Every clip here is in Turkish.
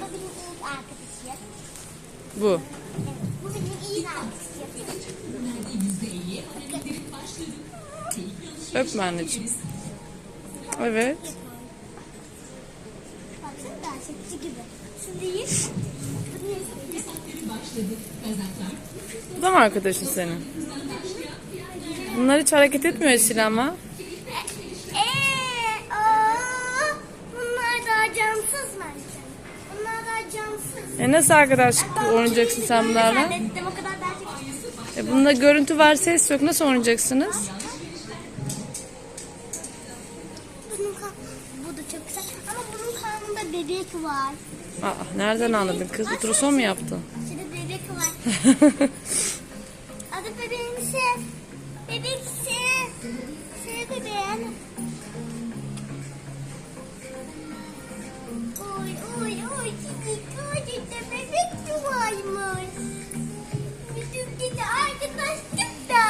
bu benim. Bu. Evet, bu benim ilk arkadaşım. Öpme anneciğim. Evet. Bu da mı arkadaşın senin? Bunlar hiç hareket etmiyor Esila ama. Eee, aa, bunlar daha cansız bence. Bunlar daha cansız. E nasıl arkadaşlık oynayacaksın sen bunlarla? Zannettim o kadar. E bunda görüntü var ses yok. Nasıl oynayacaksınız? Bunun kan- bu da çok güzel ama bunun karnında bebek var. Aa, nereden anladın kız? Ultrason mu yaptın? İçinde bebek var. Adı bebeğim sev. Bebek sev. Çocukta bebek de varmış. Bizimki de arkadaşlık da.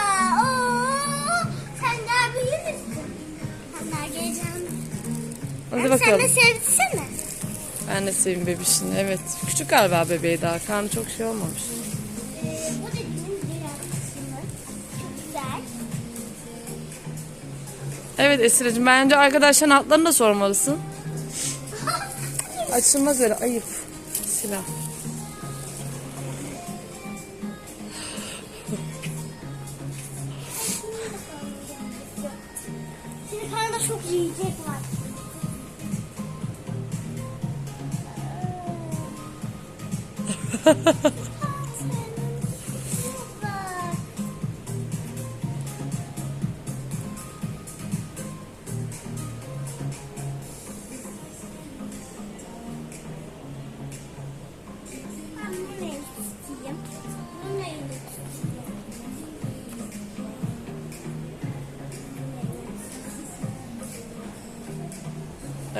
Oo, sen daha büyür müsün? Sen daha. Hadi Sen bakalım. de sevsene. Ben de seveyim bebişini. Evet. Küçük galiba bebeği daha. Karnı çok şey olmamış. Ee, bu. Çok güzel. Evet Esra'cığım bence arkadaşların adlarını da sormalısın. Açılmaz öyle ayıp. Silah. Karnında çok yiyecek var. Ben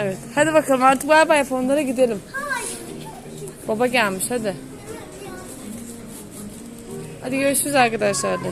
Evet. Hadi bakalım artık bay bay yap onlara gidelim. Baba gelmiş hadi. Hadi görüşürüz arkadaşlar de.